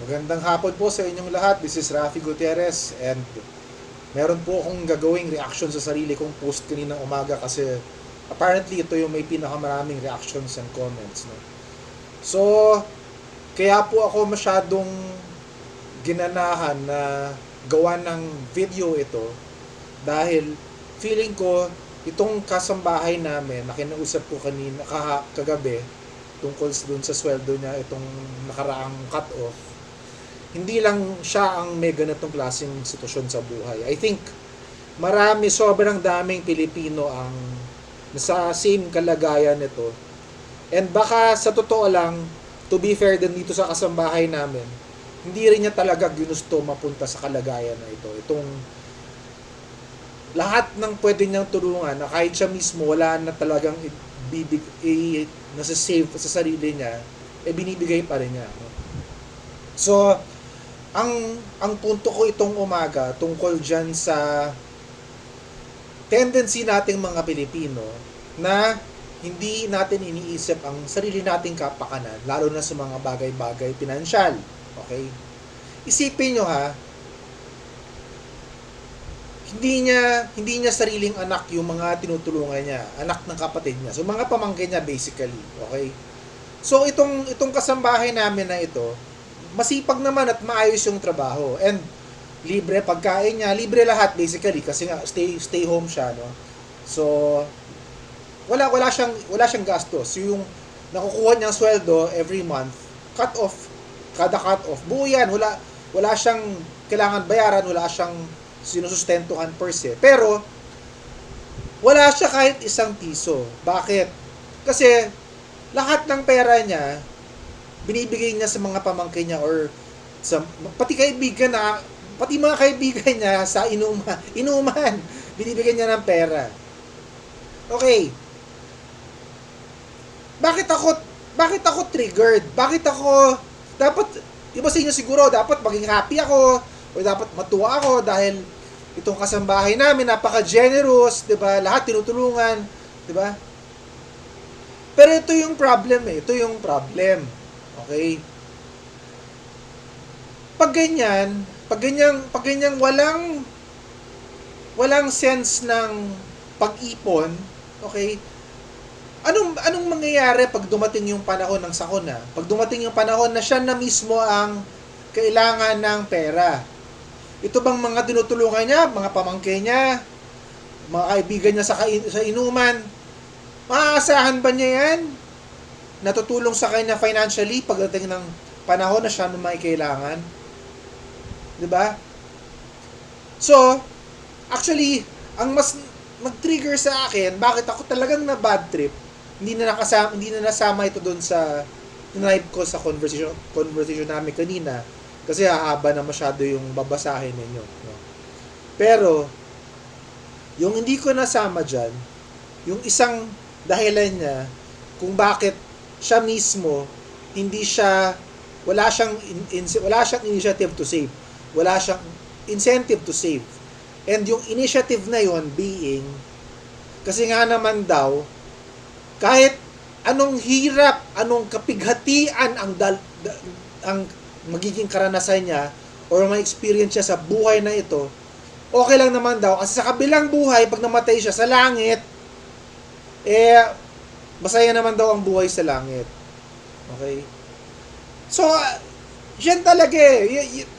Magandang hapon po sa inyong lahat. This is Rafi Gutierrez and meron po akong gagawing reaction sa sarili kong post kaninang umaga kasi apparently ito yung may pinakamaraming reactions and comments. No? So, kaya po ako masyadong ginanahan na gawa ng video ito dahil feeling ko itong kasambahay namin na kinausap ko kanina kaha, kagabi tungkol dun sa sweldo niya itong nakaraang cut-off hindi lang siya ang may ganitong klaseng sitwasyon sa buhay. I think marami, sobrang daming Pilipino ang nasa same kalagayan nito. And baka sa totoo lang, to be fair din dito sa kasambahay namin, hindi rin niya talaga ginusto mapunta sa kalagayan na ito. Itong lahat ng pwede niyang tulungan na kahit siya mismo wala na talagang ibibig, i, nasa save sa sarili niya, eh binibigay pa rin niya. So, ang ang punto ko itong umaga tungkol diyan sa tendency nating mga Pilipino na hindi natin iniisip ang sarili nating kapakanan lalo na sa mga bagay-bagay pinansyal. Okay? Isipin nyo ha, hindi niya hindi niya sariling anak yung mga tinutulungan niya, anak ng kapatid niya. So mga pamangkin niya basically, okay? So itong itong kasambahay namin na ito, masipag naman at maayos yung trabaho. And libre pagkain niya, libre lahat basically kasi nga stay stay home siya, no. So wala wala siyang wala siyang gastos. Yung nakukuha niyang sweldo every month, cut off kada cut off. Buo yan, wala wala siyang kailangan bayaran, wala siyang sinusustentuhan per se. Pero wala siya kahit isang piso. Bakit? Kasi lahat ng pera niya binibigay niya sa mga pamangkin niya or sa pati kaibigan na pati mga kaibigan niya sa inuma, inuman binibigyan niya ng pera. Okay. Bakit ako bakit ako triggered? Bakit ako dapat iba sa inyo siguro dapat maging happy ako o dapat matuwa ako dahil itong kasambahay namin napaka-generous, 'di ba? Lahat tinutulungan, 'di ba? Pero ito yung problem eh. Ito yung problem. Okay? Pag ganyan, pag ganyan, pag ganyan walang walang sense ng pag-ipon, okay? Anong anong mangyayari pag dumating yung panahon ng sakuna? Pag dumating yung panahon na siya na mismo ang kailangan ng pera. Ito bang mga tinutulungan niya, mga pamangkin niya, mga kaibigan niya sa, kai- sa inuman, maaasahan ba niya yan? Natutulong sa kanya financially pagdating ng panahon na siya na may kailangan. 'Di ba? So, actually, ang mas nag-trigger sa akin, bakit ako talagang na bad trip, hindi na nakasama, hindi na nasama ito doon sa live ko sa conversation conversation namin kanina kasi hahaba na masyado yung babasahin ninyo. No? Pero, yung hindi ko nasama dyan, yung isang dahilan niya kung bakit siya mismo hindi siya wala siyang in, in- wala siyang initiative to save. Wala siyang incentive to save. And yung initiative na yon being kasi nga naman daw kahit anong hirap, anong kapighatian ang dal, da- ang magiging karanasan niya or may experience siya sa buhay na ito, okay lang naman daw kasi sa kabilang buhay pag namatay siya sa langit eh masaya naman daw ang buhay sa langit. Okay? So, ah, yan talaga eh. Y- y-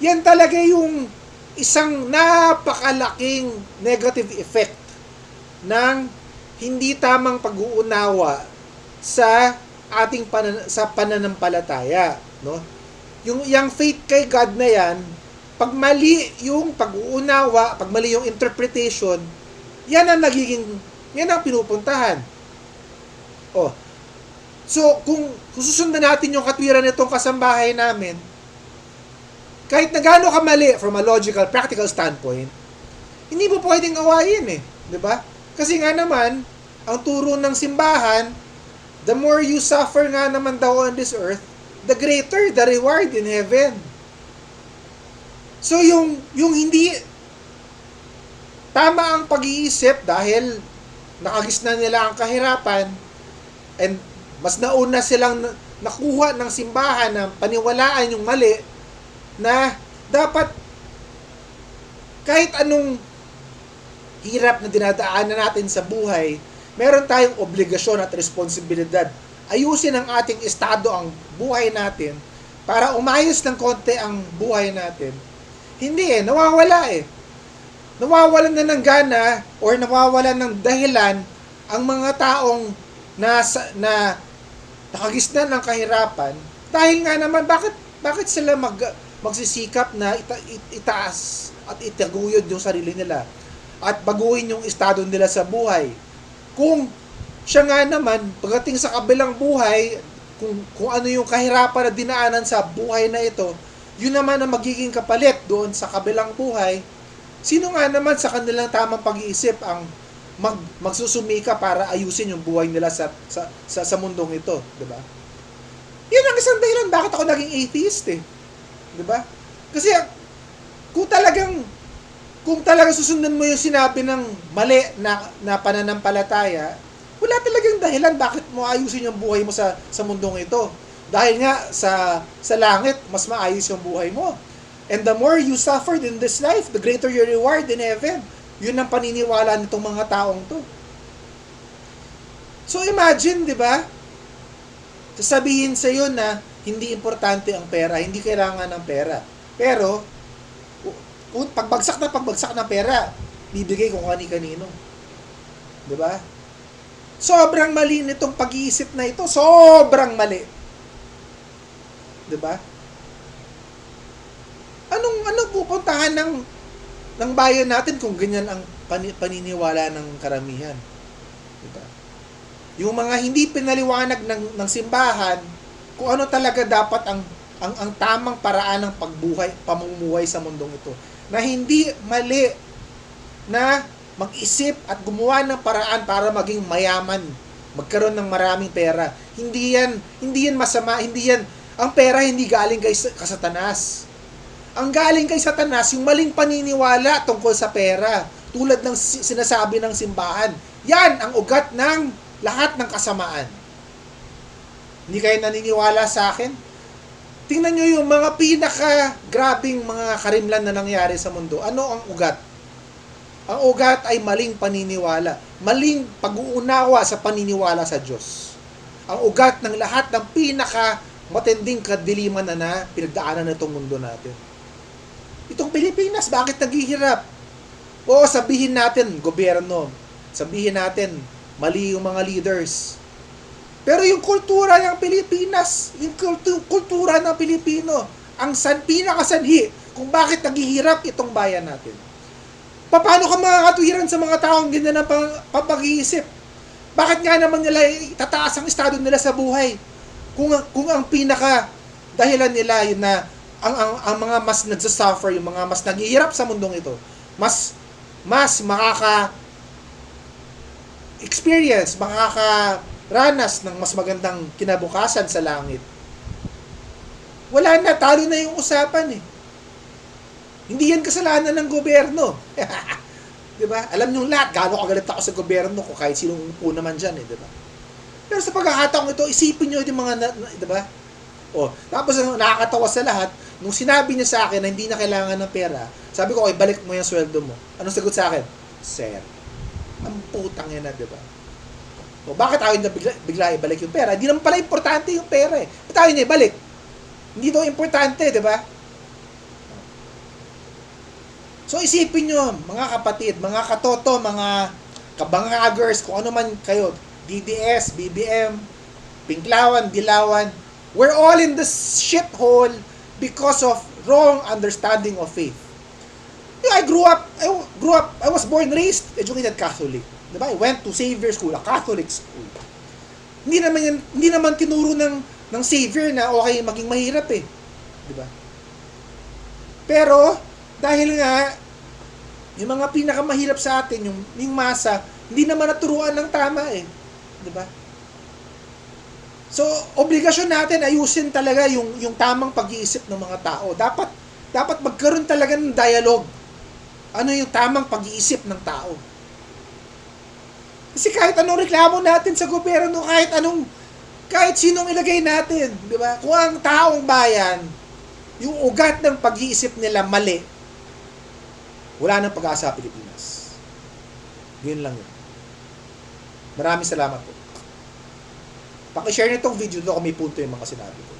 yan talaga yung isang napakalaking negative effect ng hindi tamang pag-uunawa sa ating panan- sa pananampalataya, no? Yung yung faith kay God na yan, pag mali yung pag-uunawa, pag mali yung interpretation, yan ang nagiging yan ang pinupuntahan. Oh. So, kung, kung susundan natin yung katwiran nitong kasambahay namin, kahit na gaano kamali from a logical, practical standpoint, hindi mo pwedeng awayin eh. ba? Kasi nga naman, ang turo ng simbahan, the more you suffer nga naman daw on this earth, the greater the reward in heaven. So yung yung hindi tama ang pag-iisip dahil nakagisna nila ang kahirapan and mas nauna silang nakuha ng simbahan na paniwalaan yung mali na dapat kahit anong hirap na dinadaanan natin sa buhay, meron tayong obligasyon at responsibilidad. Ayusin ang ating estado ang buhay natin para umayos ng konti ang buhay natin. Hindi eh, nawawala eh. Nawawalan na ng gana or nawawalan ng dahilan ang mga taong nasa, na nakagisnan ng kahirapan dahil nga naman bakit bakit sila mag magsisikap na ita, it- itaas at itaguyod yung sarili nila at baguhin yung estado nila sa buhay. Kung siya nga naman, pagdating sa kabilang buhay, kung, kung ano yung kahirapan na dinaanan sa buhay na ito, yun naman ang magiging kapalit doon sa kabilang buhay, sino nga naman sa kanilang tamang pag-iisip ang mag, magsusumika para ayusin yung buhay nila sa, sa, sa, sa mundong ito, di ba? Yan ang isang dahilan bakit ako naging atheist eh. Di ba? Kasi kung talagang kung talaga susundan mo yung sinabi ng mali na, na pananampalataya, wala talagang dahilan bakit mo ayusin yung buhay mo sa sa mundong ito. Dahil nga sa sa langit mas maayos yung buhay mo. And the more you suffered in this life, the greater your reward in heaven. Yun ang paniniwala nitong mga taong to. So imagine, 'di ba? Sasabihin sa iyo na hindi importante ang pera, hindi kailangan ng pera. Pero pagbagsak na pagbagsak ng pera, bibigay kung kani-kanino. 'Di ba? Sobrang mali nitong pag-iisip na ito. Sobrang mali. 'Di ba? Anong anong pupuntahan ng ng bayan natin kung ganyan ang pani- paniniwala ng karamihan? 'Di ba? Yung mga hindi pinaliwanag ng ng simbahan kung ano talaga dapat ang ang ang tamang paraan ng pagbuhay, pamumuhay sa mundong ito na hindi mali na mag-isip at gumawa ng paraan para maging mayaman, magkaroon ng maraming pera. Hindi yan, hindi yan masama, hindi yan, ang pera hindi galing kay sa- kasatanas. Ang galing kay satanas, yung maling paniniwala tungkol sa pera, tulad ng si- sinasabi ng simbahan. Yan ang ugat ng lahat ng kasamaan. Hindi kayo naniniwala sa akin? Tingnan nyo yung mga pinaka-grabing mga karimlan na nangyari sa mundo. Ano ang ugat? Ang ugat ay maling paniniwala. Maling pag-uunawa sa paniniwala sa Diyos. Ang ugat ng lahat ng pinaka matinding kadiliman na na pinagdaanan ng itong mundo natin. Itong Pilipinas, bakit naghihirap? Oo, sabihin natin, gobyerno. Sabihin natin, mali yung mga leaders. Pero yung kultura ng Pilipinas, yung kultu- kultura ng Pilipino, ang san, pinakasanhi kung bakit naghihirap itong bayan natin. Paano ka makakatuwiran sa mga taong ganyan pang- papag-iisip? Bakit nga naman nila itataas ang estado nila sa buhay? Kung, kung ang pinaka dahilan nila yun na ang, ang, ang mga mas nagsasuffer, yung mga mas naghihirap sa mundong ito, mas mas makaka experience, makakaranas ng mas magandang kinabukasan sa langit. Wala na, talo na yung usapan eh. Hindi yan kasalanan ng gobyerno. 'Di ba? Alam niyo lahat gaano kagalit ako sa gobyerno ko kahit sinong upo naman diyan eh, 'di ba? Pero sa pagkakataong ito, isipin niyo yung mga, 'di ba? Oh, tapos ang nakakatawa sa lahat, nung sinabi niya sa akin na hindi na kailangan ng pera, sabi ko, okay, balik mo yung sweldo mo. Anong sagot sa akin? Sir. Ang putang yan na, di ba? O, bakit ayaw niya bigla, bigla ibalik yung pera? Hindi naman pala importante yung pera eh. Ba't ayaw niya ibalik? Hindi daw importante, di ba? So isipin nyo, mga kapatid, mga katoto, mga kabangagers, kung ano man kayo, DDS, BBM, Pinklawan, Dilawan, we're all in this shithole because of wrong understanding of faith. I grew up, I grew up, I was born, raised, educated Catholic. Diba? I went to Savior School, a Catholic school. Hindi naman yan, hindi naman tinuro ng ng Savior na okay maging mahirap eh. Diba? Pero dahil nga yung mga pinakamahirap sa atin, yung, yung masa, hindi naman naturuan ng tama eh. Di ba? So, obligasyon natin ayusin talaga yung yung tamang pag-iisip ng mga tao. Dapat dapat magkaroon talaga ng dialogue. Ano yung tamang pag-iisip ng tao? Kasi kahit anong reklamo natin sa gobyerno, kahit anong kahit sinong ilagay natin, di ba? Kung ang taong bayan, yung ugat ng pag-iisip nila mali, wala nang pag-asa Pilipinas. Yun lang yun. Maraming salamat po. Pakishare na itong video to kung may punto yung mga sinabi ko.